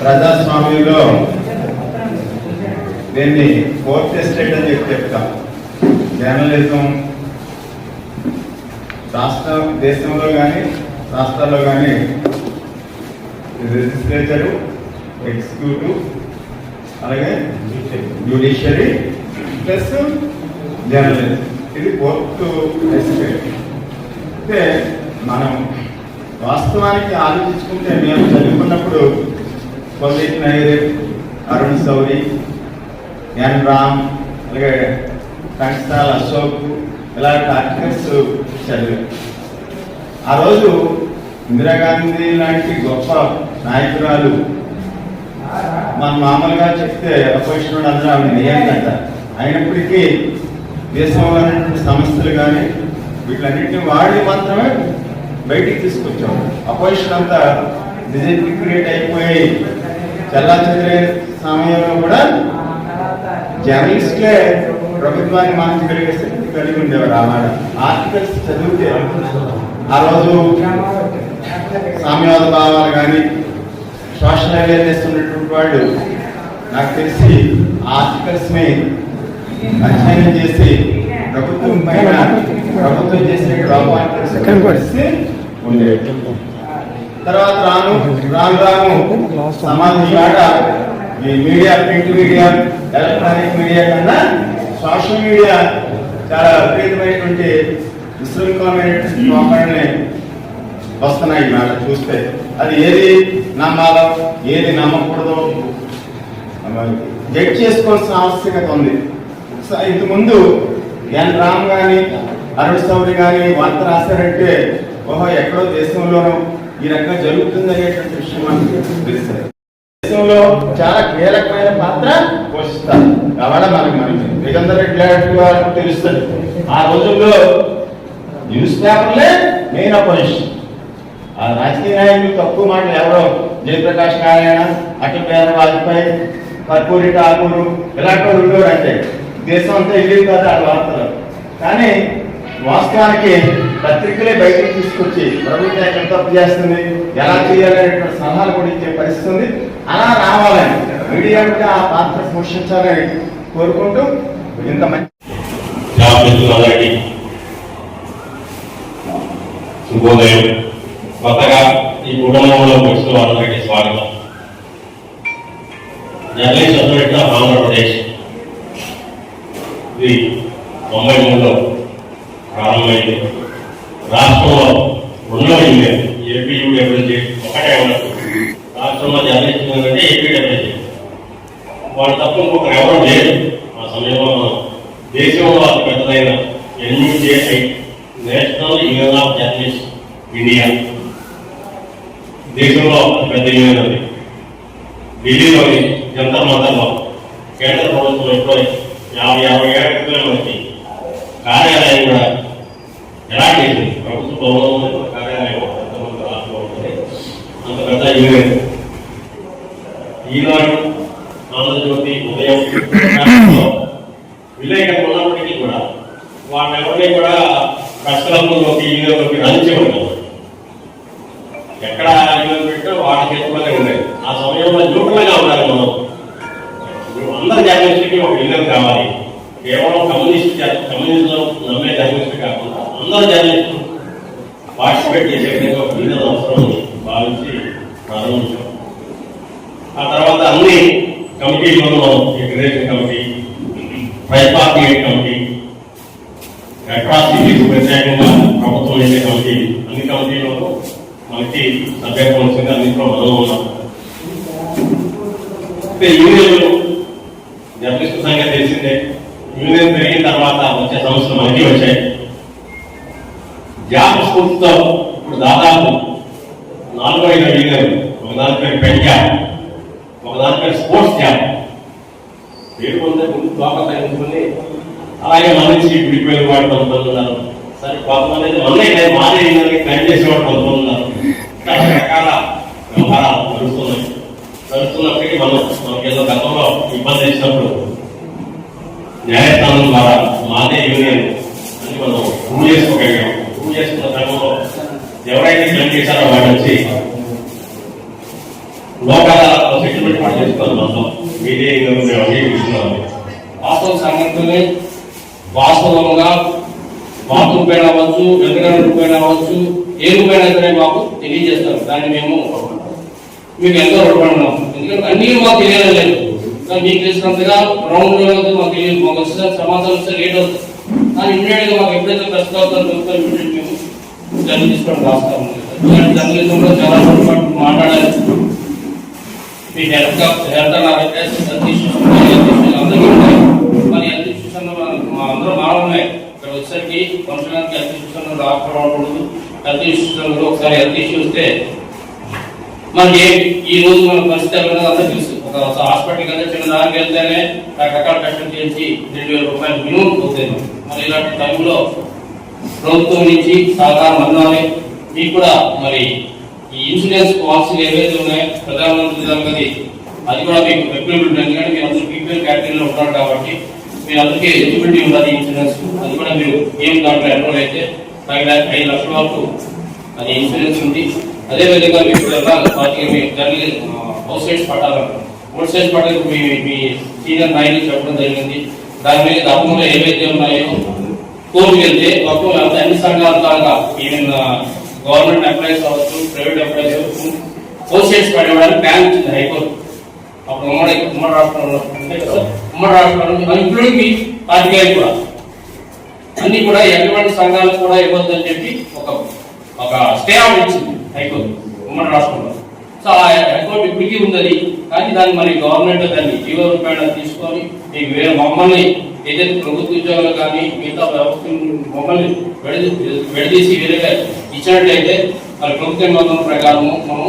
ప్రజాస్వామ్యంలో దీన్ని fourth estate అని చెప్పి చెప్తాం. జర్నలిజం రాష్ట్ర దేశంలో కానీ రాష్ట్రాల్లో కానీ లెజిస్లేచరు ఎగ్జిక్యూటివ్ అలాగే జ్యుడిషియరీ ప్లస్ జర్నలిజం ఇది ఫోర్త్ ఎస్టేట్ అంటే మనం వాస్తవానికి ఆలోచించుకుంటే మేము చదువుకున్నప్పుడు కొల్లిట్ నైర్ అరుణ్ సౌరి ఎన్ రామ్ అలాగే కంసాల అశోక్ ఇలాంటి ఆర్టికల్స్ చదివాం ఆ రోజు ఇందిరాగాంధీ లాంటి గొప్ప నాయకురాలు మన మామూలుగా చెప్తే అపోజిషన్ అందరూ ఆమె నియంత్రణ అయినప్పటికీ దేశంలో సమస్యలు కానీ వీటిలన్నింటినీ వాడి మాత్రమే బయటికి తీసుకొచ్చాము అపోజిషన్ అంతా క్రియేట్ అయిపోయి చల్లా సమయంలో కూడా జర్నలిస్ట్లే ప్రభుత్వాన్ని మార్చగలిగే శక్తి కలిగి ఉండేవారు ఆనాడు ఆర్టికల్స్ చదివితే ఆ రోజు సామ్యవాద భావాలు కానీ సోషల్ అవేర్నెస్ ఉన్నటువంటి వాళ్ళు నాకు తెలిసి ఆర్టికల్స్ని అధ్యయనం చేసి ప్రభుత్వం పైన ప్రభుత్వం చేసే ఆర్టికల్స్ ఉండేవి తర్వాత రాను రాను రాను సమాజం మాట ఈ media print media electronic media కన్నా సోషల్ మీడియా చాలా విపరీతమైనటువంటి విశృంఖలమైనటువంటి పోకడని వస్తున్నాయి మాట చూస్తే. అది ఏది నమ్మాలో ఏది నమ్మకూడదో జడ్జ్ చేసుకోవాల్సిన ఆవశ్యకత ఉంది. ఇంతకుముందు ఎన్ రామ్ కానీ అరుణ్ సౌరి కానీ వార్త రాశారంటే ఓహో ఎక్కడో దేశంలోనో ఈ రకంగా జరుగుతుంది అనేటువంటి విషయం మనకు తెలుస్తుంది. దేశంలో చాలా కీలకమైన పాత్ర పోషిస్తారు. కాబట్టి మనకి మనకి దిగంధర్ రెడ్డి లాంటి తెలుస్తుంది ఆ రోజుల్లో న్యూస్ పేపర్లే మెయిన్ అపోజిషన్ ఆ రాజకీయ నాయకులు తక్కువ మాటలు ఎవరో జయప్రకాష్ నారాయణ అటల్ బిహారీ వాజ్పేయి కర్పూరి ఠాకూరు ఇలాంటి వాళ్ళు ఉండేవారు అంటే దేశం అంతా ఇల్లు కాదు ఆ వార్తలు. కానీ వాస్తవానికి పత్రికలే బయటకు తీసుకొచ్చి ప్రభుత్వం ఎక్కడ తప్పు చేస్తుంది? ఎలా చేయాలనేటువంటి సలహాలు కూడా ఇచ్చే పరిస్థితి ఉంది. అలా రావాలని మీడియా కూడా ఆ పాత్ర పోషించాలని కోరుకుంటూ ఇంత మంచి శుభోదయం. కొత్తగా ఈ కుటుంబంలో వచ్చిన వాళ్ళకి స్వాగతం జర్నలిస్ట్ అథారిటీ ఆఫ్ ఆంధ్రప్రదేశ్ ఇది తొంభై మూడులో ప్రారంభమైంది రాష్ట్రంలో రెండవ యూనియన్ ఏపీ ఒకటే ఉన్నది. రాష్ట్రంలో జర్నలిస్ట్ అంటే వాళ్ళు తప్ప ఇంకొకరు ఎవరు లేరు. ఆ సమయంలో మనం దేశంలో అతి పెద్దదైన NUJI national union of journalist India. దేశంలో అతి పెద్ద యూనియన్ అది. ఢిల్లీలోని జంతర్ మంతర్లో కేంద్ర ప్రభుత్వం ఎప్పుడో యాభై యాభై ఏళ్ళ క్రితమే మనకి కార్యాలయం కూడా ఎలా చేసింది ప్రభుత్వ భవనంలో ఉన్న కార్యాలయం ఎంతమంది రాష్ట్రంలో ఉంటుంది అంత పెద్ద యూనియన్ ఈనాడు ఆంధ్రజ్యోతి ఉదయం రాష్ట్రంలో విలేకరులు ఉన్నప్పటికీ కూడా వాళ్ళెవరిని ఎవరిని కూడా ప్రశ్నలలోకి యూనియన్లోకి రంచేవారు ఎక్కడ ఈలో పెట్టో వాళ్ళ చేతుల్లోనే ఉండేది. ఆ సమయంలో న్యూట్రల్గా ఉండాలి మనం. అందరి జర్నలిస్టులకి ఒక యూనియన్ కావాలి. కేవలం కమ్యూనిస్ట్ జర్- నమ్మే జర్నలిస్ట్ కాకుండా అందరు జర్నలిస్టులు పార్టిసిపేట్ చేసే విధంగా ఒక యూనియన్ అవసరం భావించి ప్రారంభించాం. ఆ తర్వాత అన్ని కమిటీలను మనం federation committee tripartite committee atrocities ప్రత్యేకంగా ప్రభుత్వం వేసే కమిటీ అన్ని కమిటీలలో మనకి సభ్యత్వం వచ్చింది అన్నింటిలో మనం ఉన్నాం అంటే యూనియన్లు జర్నలిస్ట్ సంఖ్య తెలిసిందే. యూనియన్ పెరిగిన తర్వాత వచ్చే సంస్థలు మనకి వచ్చాయి. జాబ్ స్కూల్స్తో ఇప్పుడు దాదాపు నాలుగు ఐదు యూనియన్ ఒకదాని పేరు పెన్ జాబ్ ఒకదాని పేరు స్పోర్ట్స్ జాబ్. పేరు పొందే ముందు బాగా తగ్గించుకుని అలాగే మన నుంచి విడిపోయిన వాడు కొంతమంది ఉన్నారు. సరే కొంతమంది మళ్ళీ మొన్నే నేను మాదే యూనియన్కి ట్రై చేసేవాడు కొంతమంది ఉన్నారు. ఇంకా రకరకాల వ్యవహారాలు నడుస్తున్నాయి నడుస్తున్నప్పటికీ మనం మనకి ఏదో గతంలో ఇబ్బంది ఇచ్చినప్పుడు న్యాయస్థానం ద్వారా మాదే యూనియన్ అని మనం ప్రూవ్ చేసుకోగలిగాం. ప్రూవ్ చేసుకున్న క్రమంలో ఎవరైతే క్లెయిమ్ చేశారో వాడు వచ్చి లోక్ సెటిల్మెంట్ కూడా చేస్తున్నారు మొత్తం మీడియా మేము అంగీకరిస్తున్నాము వాస్తవ సంఘటనని వాస్తవంగా బాత్రూమ్ పైన అవ్వచ్చు వెంకటరమణ పైన అవ్వచ్చు ఏ రూపైనా సరే మాకు తెలియజేస్తారు. దాన్ని మేము మీకు ఎంతో రుణపడినాం ఎందుకంటే అన్ని మాకు తెలియడం లేదు. మీకు తెలిసినంతగా రౌండ్ లెవెల్ మాకు తెలియదు. మాకు వచ్చిన సమాచారం వస్తే లేట్ అవుతుంది కానీ ఇమీడియట్గా మాకు ఎప్పుడైతే ప్రస్తుతం అవుతుందో ఇమ్మీడియట్ మేము జర్నీ తీసుకోవడం రాస్తాము జర్నలిజంలో చాలా పొరపాటు మాట్లాడాలి మీ హెల్త్ హెల్త్ హెల్త్ ఇష్యూస్ అందరికీ ఉన్నాయి. మరి హెల్త్ ఇష్యూస్ మా అందరూ ఇక్కడ వచ్చేసరికి వంశడానికి హెల్త్ ఇష్యూస్ అన్న హెల్త్ ఇష్యూస్ ఒకసారి హెల్త్ ఇష్యూ వస్తే మనకి ఏ- ఈ రోజు మన పరిస్థితి అందరూ తెలుసు. ఒక హాస్పిటల్ కదా చిన్న దానికి వెళ్తేనే రకరకాల కష్టం చేసి రెండు వేల రూపాయలు మినిమం పోతుంది మరి ఇలాంటి టైంలో ప్రభుత్వం నుంచి సహకారం అందాలి. మీకు కూడా మరి ఈ ఇన్సూరెన్స్ పాలసీలు ఏవైతే ఉన్నాయో ప్రధానమంత్రి గారి అది కూడా మీకు ఎలిజిబిలిటీ ఉంటుంది ఎందుకంటే మీరు అందరూ పీపీఎల్ కేటగిరీలో ఉంటారు కాబట్టి మీరు అందరికీ ఎలిజిబిలిటీ ఉన్నది ఇన్సూరెన్స్. అది కూడా మీరు ఏం దాంట్లో ఎన్రోల్ అయితే లక్ష- ఐదు లక్షల వరకు అది ఇన్సూరెన్స్ ఉంది. అదేవిధంగా మీకు వెళ్ళాలి మీ జర్నీ హౌస్ సైడ్స్ పట్టాలంటారు హౌస్ సైడ్స్ పట్టాలకు మీ మీ సీనియర్ నాయకులు చెప్పడం జరిగింది. దాని మీద గతంలో ఏవైతే ఉన్నాయో కోర్టుకు వెళ్తే మొత్తం అంత అన్ని సంఘాల కాగా ఈవెన్ గవర్నమెంట్ ఎంప్లాయీస్ అవ్వచ్చు ప్రైవేట్ ఎంప్లాయీస్ అవ్వచ్చు హౌస్ సైడ్స్ పడేవాళ్ళకి బ్యాన్ ఇచ్చింది హైకోర్టు. అప్పుడు ఉమ్మడి ఉమ్మడి రాష్ట్రంలో ఉమ్మడి రాష్ట్రంలో ఇంక్లూడింగ్ మీ పార్టీ కూడా. అన్ని కూడా ఎటువంటి సంఘాలకు కూడా ఇవ్వద్దని చెప్పి ఒక ఒక స్టే ఆఫ్ ఇచ్చింది. హైకోర్టు ఉమ్మడి రాష్ట్రంలో సో ఆ హైకోర్టు ఇప్పటికీ ఉన్నది కానీ దాన్ని మరి గవర్నమెంట్ దాన్ని జీవో రూపాయలు తీసుకొని మీకు వేరే మమ్మల్ని ఏదైతే ప్రభుత్వ ఉద్యోగాలు కానీ మిగతా వ్యవస్థ మమ్మల్ని విడది విడదీసి వేరేగా ఇచ్చినట్లయితే మరి ప్రభుత్వ నిబంధనల ప్రకారము మనం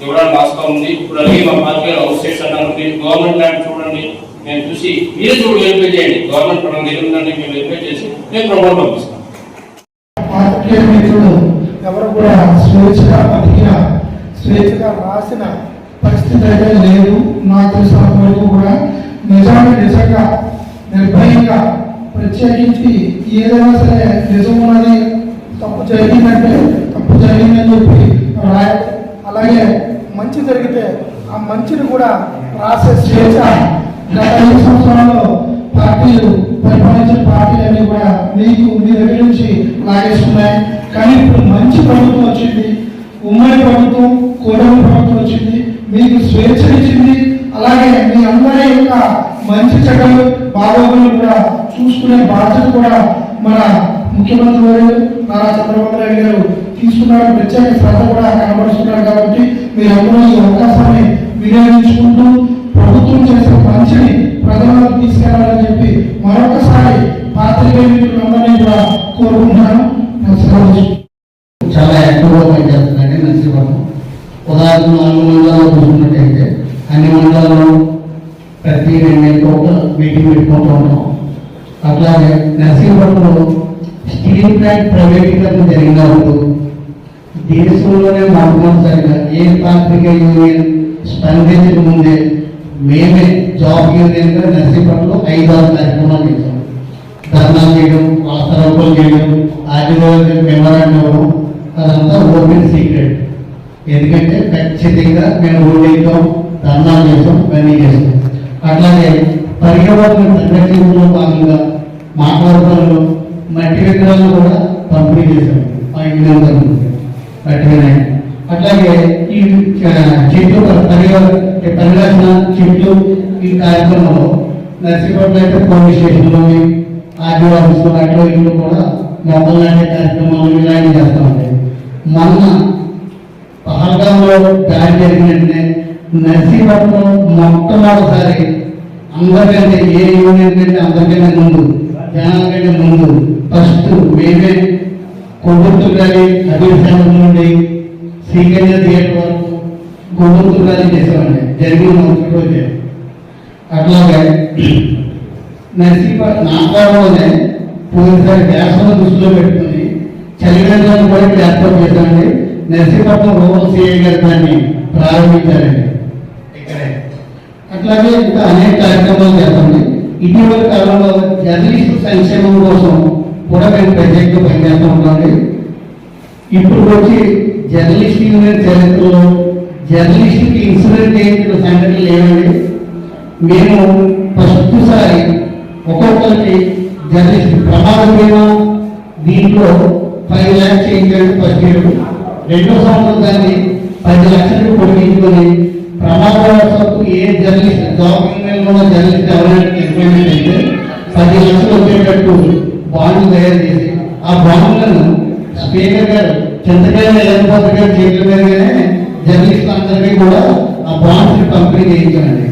చూడడానికి వాస్తవం ఉంది. ఇప్పుడు అలాగే మా పార్టీలో హౌస్ స్టేషన్ అన్నారు గవర్నమెంట్ ల్యాండ్ చూడండి నేను చూసి మీరు చూడు వెరిఫై చేయండి. గవర్నమెంట్ పరం దగ్గర మేము వెరిఫై చేసి నేను ప్రమోట్ పంపిస్తాను ఎవరు కూడా స్వేచ్ఛగా బతికిన స్వేచ్ఛగా రాసిన పరిస్థితి అయితే లేదు. నాకు తెలిసినంత వరకు కూడా నిజాన్ని నిజంగా నిర్భయంగా ప్రత్యేకించి ఏదైనా సరే నిజం ఉన్నది తప్పు జరిగిందంటే తప్పు జరిగిందని చెప్పి రాయ అలాగే మంచి జరిగితే ఆ మంచిని కూడా రాసే స్వేచ్ఛ గత ఐదు సంవత్సరాల్లో సంబంధించిన పార్టీలన్నీ కూడా మీకు మీ దగ్గర నుంచి లాగేస్తున్నాయి కానీ ఇప్పుడు మంచి ప్రభుత్వం వచ్చింది ఉమ్మడి ప్రభుత్వం కూడమి ప్రభుత్వం వచ్చింది మీకు స్వేచ్ఛ ఇచ్చింది అలాగే మీ అందరి యొక్క మంచి చెడ్డలు బాగోగులు కూడా చూసుకునే బాధ్యత కూడా మన ముఖ్యమంత్రి గారు నారా చంద్రబాబు నాయుడు గారు తీసుకున్నారు. ప్రత్యేక శ్రద్ధ కూడా కనబడుతున్నారు కాబట్టి మీరందరూ ఈ అవకాశాన్ని వినియోగించుకుంటూ ప్రభుత్వం చేసే మంచిని ప్రజలకు తీసుకెళ్ళాలని చెప్పి మిత్రులందరినీ కూడా కోరుకుంటున్నాను చాలా ఎక్కువగా పనిచేస్తుందండి నర్సీపట్నం. ఉదాహరణ నాలుగు మండలాల్లో చూసుకున్నట్టయితే అన్ని మండలాల్లో ప్రతి రెండు రెండేళ్ళకి ఒక మీటింగ్ పెట్టుకుంటూ ఉంటాం. అట్లాగే నర్సీపట్నంలో స్టీల్ ప్లాంట్ ప్రైవేటీకరణ జరిగినప్పుడు దేశంలోనే మొట్టమొదటిసారిగా ఏ కార్మిక యూనియన్ స్పందించక ముందే మేమే జాబ్ యూనియన్గా నర్సీపట్నంలో ఐదు ఆరు కార్యక్రమాలు చేశాం. ధర్నా చేయడం వాస్తరోపలు చేయడం ఆదివారం మెమరాండం అదంతా ఓపెన్ సీక్రెట్. ఎందుకంటే ఖచ్చితంగా మేము ఓడిస్తాం ధర్నా చేస్తాం ఇవన్నీ చేస్తాం. అట్లాగే పర్యావరణ సంరక్షణలో భాగంగా మాట్లాడుకోవడంలో మట్టి విగ్రహాలు కూడా పంపిణీ చేశాం. ఆ ఇంటి తరఫున అట్లాగే ఈ చెట్లు పర్యావరణ పరిరక్షణ చెట్లు ఈ కార్యక్రమంలో నర్సీపట్నం అయితే పోలీస్ స్టేషన్లోని ఆర్డీ ఆఫీస్లో అట్లో ఇల్లు కూడా మొబైల్ నాటే కార్యక్రమాలు ఇలాంటివి చేస్తూ ఉంటాయి. మొన్న పహల్గాంలో దాడి జరిగిన నర్సీపట్నం మొట్టమొదటిసారి అందరికంటే ఏ యూనియన్ కంటే అందరికంటే ముందు జనాల కంటే ముందు ఫస్ట్ మేమే కొవ్వొత్తు గారి అభివృద్ధి నుండి శ్రీకన్య థియేటర్ వరకు కొవ్వొత్తు గారి చేసామండి జరిగిన మొదటి రోజే. అట్లాగే నర్సీప నాగాలోనే పోయినసారి వ్యాసం దృష్టిలో పెట్టుకుని చలివేంద్రాన్ని కూడా ఇక్కడ ఏర్పాటు చేశామండి నర్సీపట్నం రూరల్ సిఐ గారు దాన్ని ప్రారంభించారండి. ఇక్కడే. అట్లాగే ఇంకా అనేక కార్యక్రమాలు చేస్తామండి. ఇటీవల కాలంలో జర్నలిస్టు సంక్షేమం కోసం కూడా మేము ప్రత్యేకంగా పనిచేస్తూ ఉంటామండి ఇప్పుడు వచ్చి జర్నలిస్ట్ యూనియన్ చరిత్రలో జర్నలిస్టుకి ఇన్సిడెంట్ ఏంటి సంఘటన లేవండి మేము ఫస్ట్ సారి ఒక్కొక్కరికి జర్నలిస్ట్ ప్రమాద బీమా దీంట్లో ఫైవ్ ల్యాక్స్ చేయించాడు ఫస్ట్ ఇయర్ రెండో సంవత్సరం దాన్ని పది లక్షలు పొడిగించుకొని ప్రమాదవశాత్తు ఏ జర్నలిస్ట్ జాబ్ ఉన్న జర్నలిస్ట్ ఎవరైనా ఎంప్లాయ్మెంట్ అయితే పది లక్షలు వచ్చేటట్టు బాండ్లు తయారు చేసి ఆ బాండ్లను స్పీకర్ గారు చింతకాయ ఎల్లపోత గారు చేతుల మీదగానే జర్నలిస్ట్ అందరికీ కూడా ఆ బాండ్స్ పంపిణీ చేయించాలండి